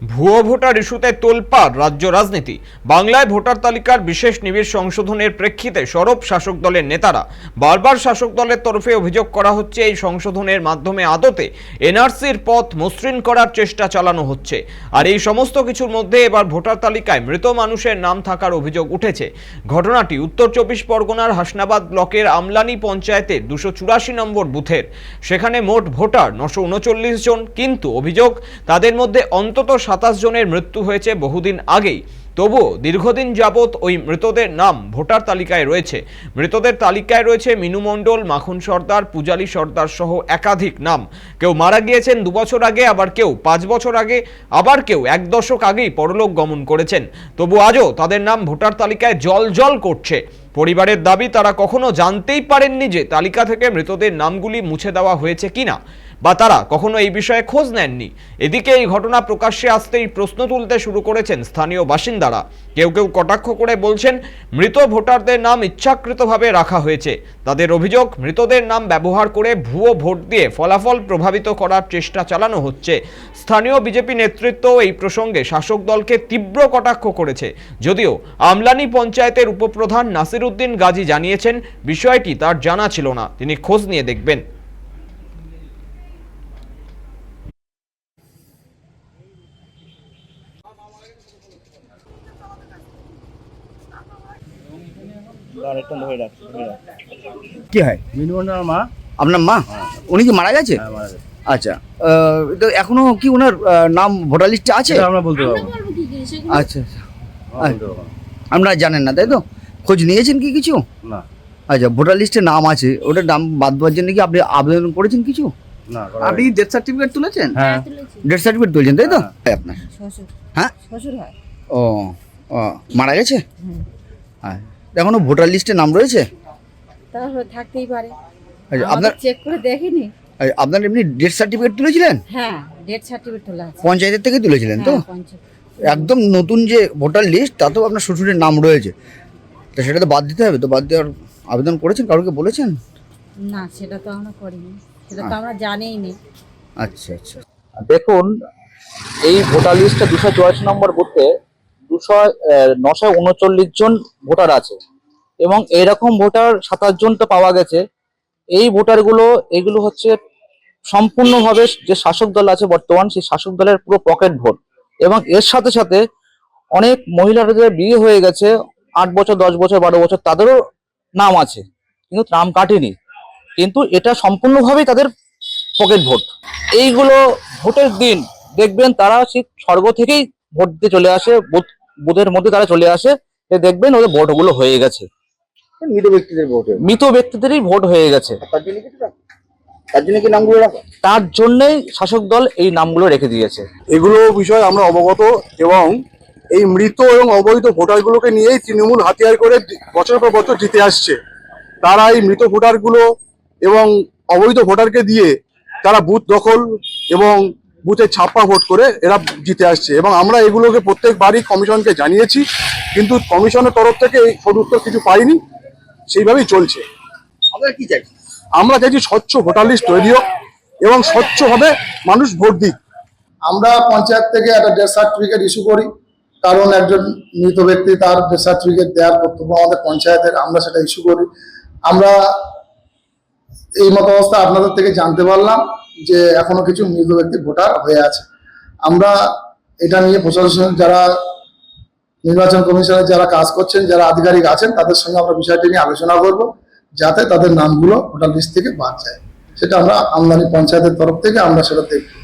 ভুয়ো ভোটার ইস্যুতে তোলপাড় রাজ্য রাজনীতি। বাংলায় ভোটার তালিকার বিশেষ নিবিড় সংশোধনের প্রেক্ষিতে সরব শাসক দলের নেতারা। বারবার শাসক দলের তরফে অভিযোগ করা হচ্ছে, এই সংশোধনের মাধ্যমে আদতে এনআরসির পথ মসৃণ করার চেষ্টা চালানো হচ্ছে। আর এই সমস্ত কিছুর মধ্যে এবার ভোটার তালিকায় মৃত মানুষের নাম থাকার অভিযোগ উঠেছে। ঘটনাটি উত্তর চব্বিশ পরগনার হাসনাবাদ ব্লকের আমলানি পঞ্চায়েতের দুশো চুরাশি নম্বর বুথের। সেখানে মোট ভোটার নশো উনচল্লিশ জন, কিন্তু অভিযোগ তাদের মধ্যে অন্তত সাতাশ জনের মৃত্যু হয়েছে বহুদিন আগেই। তবুও দীর্ঘদিন যাবৎ ওই মৃতদের নাম ভোটার তালিকায় রয়েছে। মৃতদের তালিকায় রয়েছে মিনু মণ্ডল, মাখন সর্দার, পূজালী সর্দার সহ একাধিক নাম। কেউ মারা গিয়েছেন দু বছর আগে, আবার কেউ পাঁচ বছর আগে, আবার কেউ এক দশক আগেই পরলোক গমন করেছেন। তবু আজও তাদের নাম ভোটার তালিকায় জল জল করছে। পরিবারের দাবি, তারা কখনো জানতেই পারেননি যে তালিকা থেকে মৃতদের নামগুলি মুছে দেওয়া হয়েছে কিনা, বা তারা কখনো এই বিষয়ে খোঁজ নেননি। এদিকে এই ঘটনা প্রকাশ্যে আসতেই প্রশ্ন তুলতে শুরু করেছেন স্থানীয় বাসিন্দারা। কেউ কেউ কটাক্ষ করে বলছেন, মৃত ভোটারদের নাম ইচ্ছাকৃতভাবে রাখা হয়েছে। তাদের অভিযোগ, মৃতদের নাম ব্যবহার করে ভুয়ো ভোট দিয়ে ফলাফল প্রভাবিত করার চেষ্টা চালানো হচ্ছে। স্থানীয় বিজেপি নেতৃত্ব এই প্রসঙ্গে শাসক দলকে তীব্র কটাক্ষ করেছে। যদিও আমলানি পঞ্চায়েতের উপপ্রধান নাসির উদ্দিন গাজী জানিয়েছেন বিষয়টি তার জানা ছিল না। তিনি খোঁজ নিয়ে দেখবেন। কি হয়? মা। আপনার মা? উনি কি মারা গেছে? হ্যাঁ মারা গেছে। আচ্ছা আহ, তো এখনও কি ওনার আহ, নাম ভোটার লিস্টে আছে? আমরা বলতে পারব। আচ্ছা আচ্ছা। না। আপনারা জানেন না তাই তো? খোঁজ নিয়েছেন কি কিছু? না। আচ্ছা ভোটার লিস্টে নাম আছে ওটার নাম বাদ দেওয়ার জন্য কি আপনি আবেদন করেছেন কিছু? না আপনি। ডেথ সার্টিফিকেট তুলেছেন? হ্যাঁ। ডেথ সার্টিফিকেট তুলছেন তাই তো? হ্যাঁ। আপনার। হ্যাঁ? শ্বশুর হয়। ও ও মারা গেছে? হ্যাঁ এখনও ভোটার লিস্টে নাম রয়েছে? তাহলে থাকতেই পারে। আচ্ছা, আপনার চেক করে দেখিনি। আচ্ছা, আপনার এমনি ডেথ সার্টিফিকেট তুলেছিলেন? হ্যাঁ ডেথ সার্টিফিকেট তোলা পঞ্চায়েতের থেকে তুলেছিলেন তো? হ্যাঁ, একদম নতুন যে ভোটার লিস্ট তাতেও আপনার শ্বশুরের নাম রয়েছে। তো সেটা তো বাদ দিতে হবে তো বাদ দেওয়ার আবেদন করেছেন? কাউকে বলেছেন? না সেটা তো আমরা করিনি। সেটা তো আমরা জানিই নি আচ্ছা। আচ্ছা দেখুন এই ভোটার লিস্টে দুশো চুয়াশি নম্বর বুথে দুশো নশো উনচল্লিশ জন ভোটার আছে এবং এইরকম ভোটার সাতাশ জন তো পাওয়া গেছে। এই ভোটারগুলো এগুলো হচ্ছে সম্পূর্ণভাবে যে শাসক দল আছে বর্তমান সেই শাসক দলের পুরো পকেট ভোট। এবং এর সাথে সাথে অনেক মহিলাদের বিয়ে হয়ে গেছে আট বছর দশ বছর বারো বছর তাদেরও নাম আছে কিন্তু নাম কাটেনি। কিন্তু এটা সম্পূর্ণভাবেই তাদের পকেট ভোট। এইগুলো ভোটের দিন দেখবেন তারা ঠিক স্বর্গ থেকেই ভোট দিতে চলে আসে বুথ বুথের মধ্যে তারা চলে আসে দেখবেন ওদের ভোটগুলো হয়ে গেছে। মৃত ব্যক্তিদের ভোটে? মৃত ব্যক্তিদেরই ভোট হয়ে গেছে। তার তার জন্য কি নামগুলো রাখা? তার জন্যই শাসক দল এই নামগুলো রেখে দিয়েছে। এগুলো বিষয়ে আমরা অবগত এবং এই মৃত এবং অবৈধ ভোটারগুলোকে নিয়েই তৃণমূল হাতিয়ার করে বছরের পর বছর জিতে আসছে। তারা এই মৃত ভোটারগুলো এবং অবৈধ ভোটারকে দিয়ে তারা বুথ দখল এবং বুথে ছাপ্পা ভোট করে এরা জিতে আসছে এবং আমরা এগুলোকে প্রত্যেকবারই কমিশনকে জানিয়েছি কিন্তু কমিশনের তরফ থেকে এই সদুত্তর কিছু পাইনি। সেইভাবেই চলছে। আপনারা কি চাইছেন আমরা চাইছি স্বচ্ছ ভোটার লিস্ট তৈরি হোক এবং স্বচ্ছভাবে মানুষ ভোট দিক। আমরা পঞ্চায়েত থেকে একটা ডেথ সার্টিফিকেট ইস্যু করি। কারণ একজন মৃত ব্যক্তি তার ডেথ সার্টিফিকেট দেওয়ার কর্তব্য আমাদের পঞ্চায়েতের, আমরা সেটা ইস্যু করি। আমরা এই মতাবস্থা আপনাদের থেকে জানতে পারলাম যে এখনও কিছু মৃত ব্যক্তি ভোটার হয়ে আছে। আমরা এটা নিয়ে প্রশাসন, যারা নির্বাচন কমিশনের যারা কাজ করছেন, যারা আধিকারিক আছেন, তাদের সঙ্গে আমরা বিষয়টি নিয়ে আলোচনা করব, যাতে তাদের নামগুলো ভোটার লিস্ট থেকে বাদ যায়। সেটা আমরা আমদানি পঞ্চায়েতের তরফ থেকে আমরা সেটা দেখব।